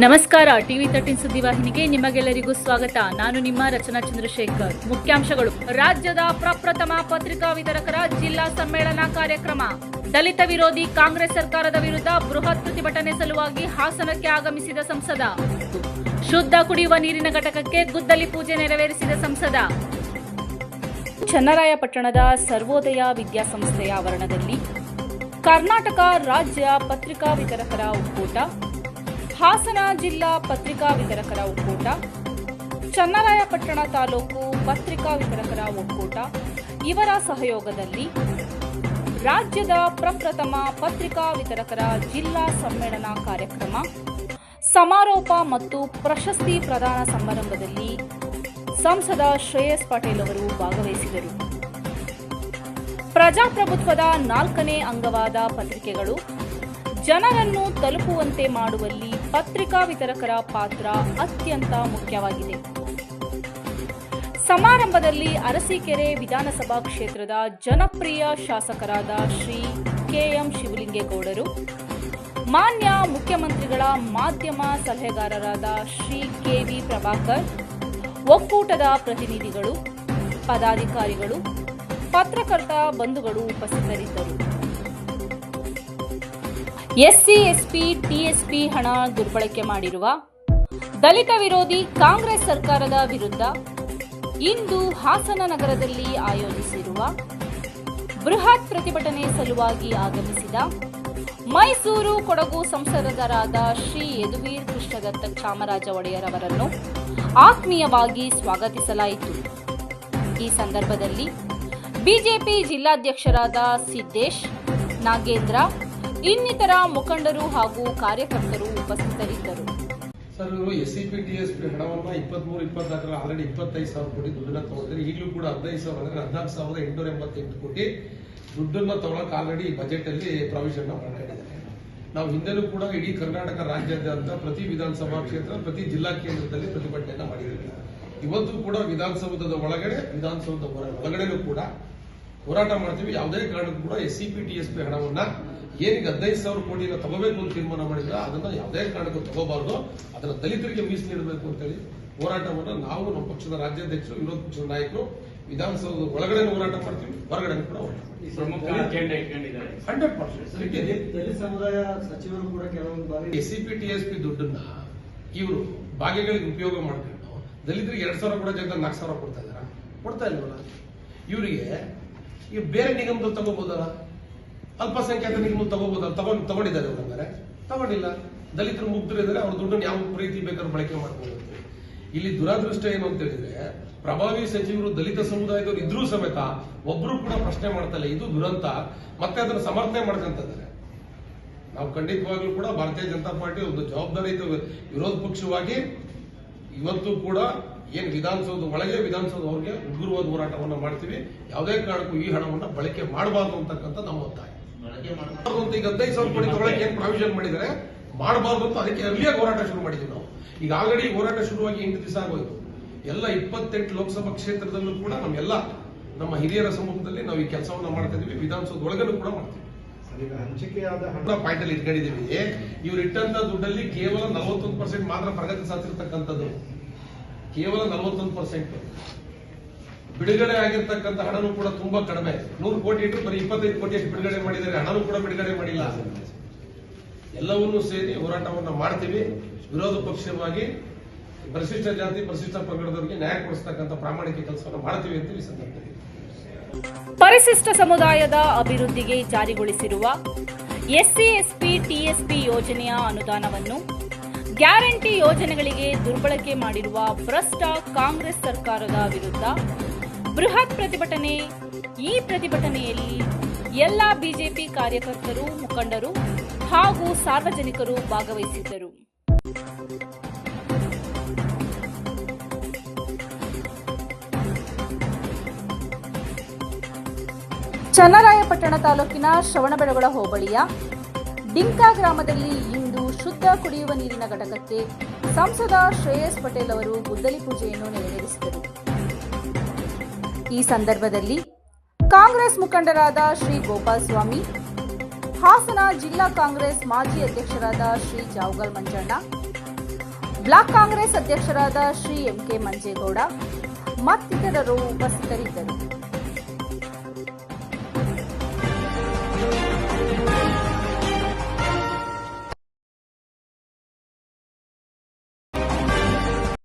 ನಮಸ್ಕಾರ, TV thirteen ಸುದ್ದಿವಾಹಿನಿಗೆ ನಿಮಗೆಲ್ಲರಿಗೂ ಸ್ವಾಗತ. ನಾನು ನಿಮ್ಮ ರಚನಾ ಚಂದ್ರಶೇಖರ್. ಮುಖ್ಯಾಂಶಗಳು, ರಾಜ್ಯದ ಪ್ರಪ್ರಥಮ ಪತ್ರಿಕಾ ವಿತರಕರ ಜಿಲ್ಲಾ ಸಮ್ಮೇಳನ ಕಾರ್ಯಕ್ರಮ. ದಲಿತ ವಿರೋಧಿ ಕಾಂಗ್ರೆಸ್ ಸರ್ಕಾರದ ವಿರುದ್ಧ ಬೃಹತ್ ಪ್ರತಿಭಟನೆ ಸಲುವಾಗಿ ಹಾಸನಕ್ಕೆ ಆಗಮಿಸಿದ ಸಂಸದ. ಶುದ್ಧ ಕುಡಿಯುವ ನೀರಿನ ಘಟಕಕ್ಕೆ ಗುದ್ದಲಿ ಪೂಜೆ ನೆರವೇರಿಸಿದ ಸಂಸದ. ಚನ್ನರಾಯಪಟ್ಟಣದ ಸರ್ವೋದಯ ವಿದ್ಯಾಸಂಸ್ಥೆಯ ಆವರಣದಲ್ಲಿ ಕರ್ನಾಟಕ ರಾಜ್ಯ ಪತ್ರಿಕಾ ವಿತರಕರ ಒಕ್ಕೂಟ. ಹಾಸನ ಜಿಲ್ಲಾ ಪತ್ರಿಕಾ ವಿತರಕರ ಒಕ್ಕೂಟ ಚನ್ನರಾಯಪಟ್ಟಣ ತಾಲೂಕು ಪತ್ರಿಕಾ ವಿತರಕರ ಒಕ್ಕೂಟ, ಇವರ ಸಹಯೋಗದಲ್ಲಿ ರಾಜ್ಯದ ಪ್ರಪ್ರಥಮ ಪತ್ರಿಕಾ ವಿತರಕರ ಜಿಲ್ಲಾ ಸಮ್ಮೇಳನ ಕಾರ್ಯಕ್ರಮ, ಸಮಾರೋಪ ಮತ್ತು ಪ್ರಶಸ್ತಿ ಪ್ರದಾನ ಸಮಾರಂಭದಲ್ಲಿ ಸಂಸದ ಶ್ರೇಯಸ್ ಪಾಟೀಲ್ ಅವರು ಭಾಗವಹಿಸಿದರು. ಪ್ರಜಾಪ್ರಭುತ್ವದ ನಾಲ್ಕನೇ ಅಂಗವಾದ ಪತ್ರಿಕೆಗಳು, ಜನರನ್ನು ತಲುಪುವಂತೆ ಮಾಡುವಲ್ಲಿ ಪತ್ರಿಕಾ ವಿತರಕರ ಪಾತ್ರ ಅತ್ಯಂತ ಮುಖ್ಯವಾಗಿದೆ. ಸಮಾರಂಭದಲ್ಲಿ ಅರಸೀಕೆರೆ ವಿಧಾನಸಭಾ ಕ್ಷೇತ್ರದ ಜನಪ್ರಿಯ ಶಾಸಕರಾದ ಶ್ರೀ ಕೆಎಂ ಶಿವಲಿಂಗೇಗೌಡರು, ಮಾನ್ಯ ಮುಖ್ಯಮಂತ್ರಿಗಳ ಮಾಧ್ಯಮ ಸಲಹೆಗಾರರಾದ ಶ್ರೀ ಕೆವಿ ಪ್ರಭಾಕರ್, ಒಕ್ಕೂಟದ ಪ್ರತಿನಿಧಿಗಳು, ಪದಾಧಿಕಾರಿಗಳು, ಪತ್ರಕರ್ತ ಬಂಧುಗಳು ಉಪಸ್ಥಿತರಿದ್ದರು. ಎಸ್ಸಿ, ಎಸ್ಪಿ, ಟಿಎಸ್ಪಿ ಹಣ ದುರ್ಬಳಕೆ ಮಾಡಿರುವ ದಲಿತ ವಿರೋಧಿ ಕಾಂಗ್ರೆಸ್ ಸರ್ಕಾರದ ವಿರುದ್ಧ ಇಂದು ಹಾಸನ ನಗರದಲ್ಲಿ ಆಯೋಜಿಸಿರುವ ಬೃಹತ್ ಪ್ರತಿಭಟನೆ ಸಲುವಾಗಿ ಆಗಮಿಸಿದ ಮೈಸೂರು ಕೊಡಗು ಸಂಸದರಾದ ಶ್ರೀ ಯದುವೀರ್ ಕೃಷ್ಣದತ್ತ ಚಾಮರಾಜ ಒಡೆಯರ್ ಅವರನ್ನು ಆತ್ಮೀಯವಾಗಿ ಸ್ವಾಗತಿಸಲಾಯಿತು. ಈ ಸಂದರ್ಭದಲ್ಲಿ ಬಿಜೆಪಿ ಜಿಲ್ಲಾಧ್ಯಕ್ಷರಾದ ಸಿದ್ದೇಶ್, ನಾಗೇಂದ್ರ ಇನ್ನಿತರ ಮುಖಂಡರು ಹಾಗೂ ಕಾರ್ಯಕರ್ತರು ಉಪಸ್ಥಿತರಿದ್ದರು. ಸರ್, ಇವರು S C P T S P ಹಣವನ್ನ ಇಪ್ಪತ್ನಾಲ್ಕರ ಆಲ್ರೆಡಿ ಇಪ್ಪತ್ತೈದು ಸಾವಿರ ಕೋಟಿ ದುಡ್ಡನ್ನ ತಗೊಂಡಿದ್ದಾರೆ. ಈಗಲೂ ಕೂಡ ಹದಿನೈದು ಸಾವಿರ, ಅಂದ್ರೆ ಹದಿನಾಲ್ಕು ಸಾವಿರದ ಎಂಟುನೂರ ಎಂಬತ್ತೆಂಟು ಕೋಟಿ ದುಡ್ಡನ್ನ ತಗೊಳಕ್ ಆಲ್ರೆಡಿ ಬಜೆಟ್ ಅಲ್ಲಿ ಪ್ರಾವಿಷನ್ ಮಾಡಿದ್ದಾರೆ ನಾವು ಹಿಂದೆಲೂ ಕೂಡ ಇಡೀ ಕರ್ನಾಟಕ ರಾಜ್ಯಾದ್ಯಂತ ಪ್ರತಿ ವಿಧಾನಸಭಾ ಕ್ಷೇತ್ರ, ಪ್ರತಿ ಜಿಲ್ಲಾ ಕೇಂದ್ರದಲ್ಲಿ ಪ್ರತಿಭಟನೆಯನ್ನ ಮಾಡಿದ್ದೀವಿ. ಇವತ್ತು ಕೂಡ ವಿಧಾನಸೌಧದ ಒಳಗಡೆ, ವಿಧಾನಸೌಧದ ಒಳಗಡೆನೂ ಕೂಡ ಹೋರಾಟ ಮಾಡ್ತೀವಿ. ಯಾವುದೇ ಕಾರಣಕ್ಕೂ ಕೂಡ S C P T S P ಹಣವನ್ನ ಏನಿಗೆ ಹದಿನೈದು ಸಾವಿರ ಕೋಟಿನ ತಗೋಬೇಕು ಅಂತ ತೀರ್ಮಾನ ಮಾಡಿದ್ರೆ ಅದನ್ನ ಯಾವುದೇ ಕಾರಣಕ್ಕೂ ತಗೋಬಾರ್ದು. ಅದನ್ನ ದಲಿತರಿಗೆ ಮೀಸಲಿಡಬೇಕು ಅಂತೇಳಿ ಹೋರಾಟವನ್ನ ನಾವು ನಮ್ಮ ಪಕ್ಷದ ರಾಜ್ಯಾಧ್ಯಕ್ಷರು ವಿರೋಧ ಪಕ್ಷದ ನಾಯಕರು ವಿಧಾನಸೌಧದ ಒಳಗಡೆ ಹೋರಾಟ ಮಾಡ್ತೀವಿ. ಹೊರಗಡೆ ಕೂಡ ಹೋರಾಟ ಮಾಡ್ತೀವಿ. ಪ್ರಮುಖ ಅಜೆಂಡಾ ಇಟ್ಕೊಂಡಿದ್ದಾರೆ ಹಂಡ್ರೆಡ್ ಪರ್ಸೆಂಟ್. ಸಮುದಾಯ ಸಚಿವರು ಕೂಡ ಕೆಲವೊಂದು ಬಾರಿ S C P T S P ದುಡ್ಡನ್ನ ಇವರು ಭಾಗ್ಯಗಳಿಗೆ ಉಪಯೋಗ ಮಾಡ್ಕೊಂಡು ದಲಿತರಿಗೆ ಎರಡ್ ಸಾವಿರ ಕೊಡೋ ಜಗದಲ್ಲಿ ನಾಲ್ಕು ಸಾವಿರ ಕೊಡ್ತಾ ಇದಾರ ಕೊಡ್ತಾ ಇಲ್ವಲ್ಲ? ಇವರಿಗೆ ಈಗ ಬೇರೆ ನಿಗಮದಲ್ಲಿ ತಗೋಬಹುದಲ್ಲ ಅಲ್ಪಸಂಖ್ಯಾತ ನಿಗಮ ತಗೋಬಹುದಲ್ಲ ತಗೊಂಡ್, ತಗೊಂಡಿದ್ದಾರೆ ಅಂದ್ರೆ ತಗೊಂಡಿಲ್ಲ. ದಲಿತರು ಮುಗ್ಧರಿದ್ದಾರೆ ಅವ್ರ ದುಡ್ಡನ್ನು ಯಾವ ಪ್ರೀತಿ ಬೇಕಾದ್ರೂ ಬಳಕೆ ಮಾಡ್ಬೋದು. ಇಲ್ಲಿ ದುರಾದೃಷ್ಟ ಏನು ಅಂತ ಹೇಳಿದ್ರೆ, ಪ್ರಭಾವಿ ಸಚಿವರು ದಲಿತ ಸಮುದಾಯದವರು ಇದ್ರೂ ಸಮೇತ ಒಬ್ರು ಕೂಡ ಪ್ರಶ್ನೆ ಮಾಡ್ತಾರೆ ಇದು ದುರಂತ. ಮತ್ತೆ ಅದನ್ನ ಸಮರ್ಥನೆ ಮಾಡ್ಕೊಂತಿದ್ದಾರೆ. ನಾವು ಖಂಡಿತವಾಗ್ಲೂ ಕೂಡ ಭಾರತೀಯ ಜನತಾ ಪಾರ್ಟಿ ಒಂದು ಜವಾಬ್ದಾರಿಯುತ ವಿರೋಧ ಪಕ್ಷವಾಗಿ ಇವತ್ತು ಕೂಡ ಏನ್ ವಿಧಾನಸೌಧ ಒಳಗೆ ವಿಧಾನಸೌಧ ಅವ್ರಿಗೆ ಉಗ್ರವಾದ ಹೋರಾಟವನ್ನ ಮಾಡ್ತೀವಿ. ಯಾವುದೇ ಕಾರಣಕ್ಕೂ ಈ ಹಣವನ್ನ ಬಳಕೆ ಮಾಡಬಾರ್ದು ಅಂತಕ್ಕಂಥ ನಮ್ಮ ಒತ್ತಾಯ. ಈಗ ಹದಿನೈದು ಸಾವಿರ ಕೋಟಿ ತಗೊಳಕ್ಕೆ ಏನ್ ಪ್ರಾವಿಷನ್ ಮಾಡಿದರೆ ಮಾಡಬಾರ್ದು ಅಂತ ಅದಕ್ಕೆ ಅರ್ಲಿಯಾಗಿ ಹೋರಾಟ ಶುರು ಮಾಡಿದ್ವಿ ನಾವು. ಈಗ ಆಲ್ರೆಡಿ ಹೋರಾಟ ಶುರುವಾಗಿ ಎಂಟು ದಿವಸ ಆಗೋಯ್ತು. ಎಲ್ಲ ಇಪ್ಪತ್ತೆಂಟು ಲೋಕಸಭಾ ಕ್ಷೇತ್ರದಲ್ಲೂ ಕೂಡ ನಮ್ಮೆಲ್ಲ ನಮ್ಮ ಹಿರಿಯರ ಸಮ್ಮುಖದಲ್ಲಿ ನಾವು ಈ ಕೆಲಸವನ್ನ ಮಾಡ್ತಾ ಇದೀವಿ. ವಿಧಾನಸೌಧ ಒಳಗಡೆ ಕೂಡ ಮಾಡ್ತೀವಿ. ಈಗ ಹಂಚಿಕೆಯಾದ ಹಣ ಪಾಯಿಂಟಲ್ಲಿ ಇಟ್ಕೊಂಡಿದ್ದೀವಿ. ಇವ್ರು ಇಟ್ಟಂತ ದುಡ್ಡಲ್ಲಿ ಕೇವಲ ನಲವತ್ತೊಂದು ಪರ್ಸೆಂಟ್ ಮಾತ್ರ ಪ್ರಗತಿ ಸಾಧಿಸಿರ್ತಕ್ಕಂಥದ್ದು ಕೇವಲ ನಲವತ್ತೊಂದು ಪರ್ಸೆಂಟ್ ಬಿಡುಗಡೆ ಆಗಿರ್ತಕ್ಕಂಥ ಹಣನೂ ಕೂಡ ತುಂಬಾ ಕಡಿಮೆ. ನೂರು ಕೋಟಿ ಇಟ್ಟು ಬರೀ ಇಪ್ಪತ್ತೈದು ಕೋಟಿ ಅಷ್ಟು ಬಿಡುಗಡೆ ಮಾಡಿದರೆ ಹಣನೂ ಕೂಡ ಬಿಡುಗಡೆ ಮಾಡಿಲ್ಲ. ಎಲ್ಲವನ್ನೂ ಸೇರಿ ಹೋರಾಟವನ್ನ ಮಾಡ್ತೀವಿ. ವಿರೋಧ ಪಕ್ಷವಾಗಿ ಪರಿಶಿಷ್ಟ ಜಾತಿ, ಪರಿಶಿಷ್ಟ ಪಂಗಡದವರಿಗೆ ನ್ಯಾಯ ಕೊಡಿಸ್ತಕ್ಕಂಥ ಪ್ರಾಮಾಣಿಕ ಕೆಲಸವನ್ನು ಮಾಡ್ತೀವಿ ಅಂತ ಈ ಸಂದರ್ಭದಲ್ಲಿ. ಪರಿಶಿಷ್ಟ ಸಮುದಾಯದ ಅಭಿವೃದ್ಧಿಗೆ ಜಾರಿಗೊಳಿಸಿರುವ ಎಸ್ಸಿ ಎಸ್ಪಿ ಟಿಎಸ್ಪಿ ಯೋಜನೆಯ ಅನುದಾನವನ್ನು ಗ್ಯಾರಂಟಿ ಯೋಜನೆಗಳಿಗೆ ದುರ್ಬಳಕೆ ಮಾಡಿರುವ ಭ್ರಷ್ಟ ಕಾಂಗ್ರೆಸ್ ಸರ್ಕಾರದ ವಿರುದ್ಧ ಬೃಹತ್ ಪ್ರತಿಭಟನೆ. ಈ ಪ್ರತಿಭಟನೆಯಲ್ಲಿ ಎಲ್ಲ ಬಿಜೆಪಿ ಕಾರ್ಯಕರ್ತರು, ಮುಖಂಡರು ಹಾಗೂ ಸಾರ್ವಜನಿಕರು ಭಾಗವಹಿಸಿದ್ದರು. ಚನ್ನರಾಯಪಟ್ಟಣ ತಾಲೂಕಿನ ಶ್ರವಣಬೆಳಗೊಳ ಹೋಬಳಿಯ ಡಿಂಕಾ ಗ್ರಾಮದಲ್ಲಿ ಇಂದು ಶುದ್ಧ ಕುಡಿಯುವ ನೀರಿನ ಘಟಕಕ್ಕೆ ಸಂಸದ ಶ್ರೇಯಸ್ ಪಟೇಲ್ ಅವರು ಗುದ್ದಲಿ ಪೂಜೆಯನ್ನು ನೆರವೇರಿಸಿದರು. ಈ ಸಂದರ್ಭದಲ್ಲಿ ಕಾಂಗ್ರೆಸ್ ಮುಖಂಡರಾದ ಶ್ರೀ ಗೋಪಾಲ್ ಸ್ವಾಮಿ ಹಾಸನ ಜಿಲ್ಲಾ ಕಾಂಗ್ರೆಸ್ ಮಾಜಿ ಅಧ್ಯಕ್ಷರಾದ ಶ್ರೀ ಜಾವಗಲ್ ಮಂಜಣ್ಣ, ಬ್ಲಾಕ್ ಕಾಂಗ್ರೆಸ್ ಅಧ್ಯಕ್ಷರಾದ ಶ್ರೀ ಎಂ ಕೆ ಮಂಜೇಗೌಡ ಮತ್ತಿತರರು ಉಪಸ್ಥಿತರಿದ್ದರು.